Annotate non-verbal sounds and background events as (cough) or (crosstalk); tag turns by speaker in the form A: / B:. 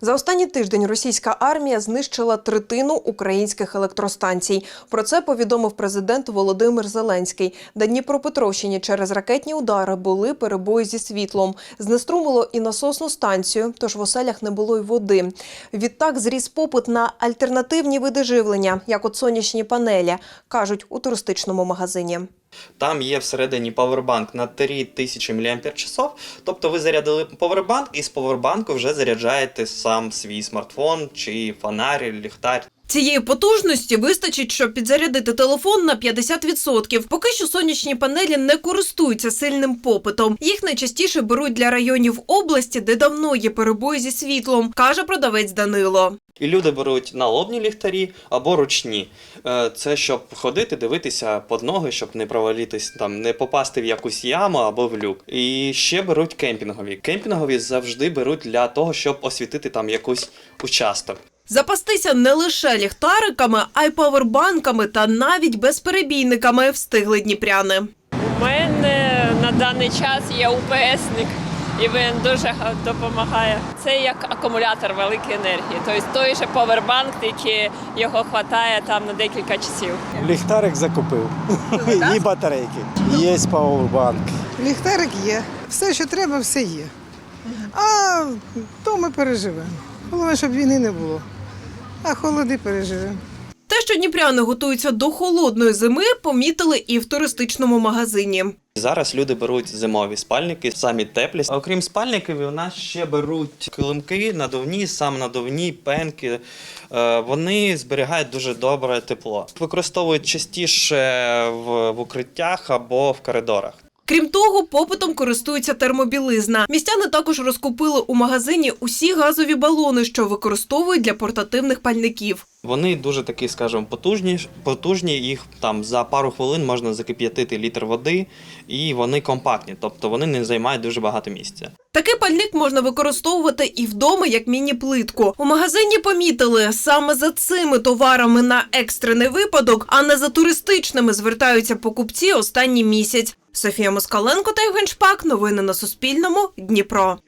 A: За останній тиждень російська армія знищила третину українських електростанцій. Про це повідомив президент Володимир Зеленський. На Дніпропетровщині через ракетні удари були перебої зі світлом. Знеструмило і насосну станцію, тож в оселях не було й води. Відтак зріс попит на альтернативні види живлення, як от сонячні панелі, кажуть у туристичному магазині.
B: Там є всередині павербанк на 3000 мАч. Тобто ви зарядили павербанк, і з павербанку вже заряджаєте сам свій смартфон чи фонарь, ліхтар.
A: Цієї потужності вистачить, щоб підзарядити телефон на 50%. Поки що сонячні панелі не користуються сильним попитом. Їх найчастіше беруть для районів області, де давно є перебої зі світлом, каже продавець Данило.
B: І люди беруть налобні ліхтарі або ручні. Е, Це щоб ходити, дивитися під ноги, щоб не провалитись, там не попасти в якусь яму або в люк. І ще беруть кемпінгові. Кемпінгові завжди беруть для того, щоб освітити там якийсь участок.
A: Запастися не лише ліхтариками, а й павербанками та навіть безперебійниками встигли дніпряни.
C: У мене на даний час є УПСник, і він дуже допомагає. Це як акумулятор великої енергії. Тобто той же повербанк, тільки його вистачає там на декілька часів.
D: Ліхтарик закупив (laughs) і батарейки. Є пауербанк.
E: Ліхтарик є. Все, що треба, все є. А то ми переживемо. Головне, щоб війни не було. А холоди переживемо.
A: Те, що дніпряни готуються до холодної зими, помітили і в туристичному магазині.
B: Зараз люди беруть зимові спальники, самі теплі. А Окрім спальників, у нас ще беруть килимки, надувні, сам надувні, пенки. Е, Вони зберігають дуже добре тепло. Використовують частіше в, в укриттях або в коридорах.
A: Крім того, попитом користується термобілизна. Містяни також розкупили у магазині усі газові балони, що використовують для портативних пальників.
B: Вони дуже такі, скажімо, потужні. Потужні їх там за пару хвилин можна закип'ятити літр води, і вони компактні, тобто вони не займають дуже багато місця.
A: Такий пальник можна використовувати і вдома як міні-плитку. У магазині помітили саме за цими товарами на екстрений випадок, а не за туристичними звертаються покупці останній місяць. Софія Москаленко та Євген Шпак. Новини на Суспільному. Дніпро.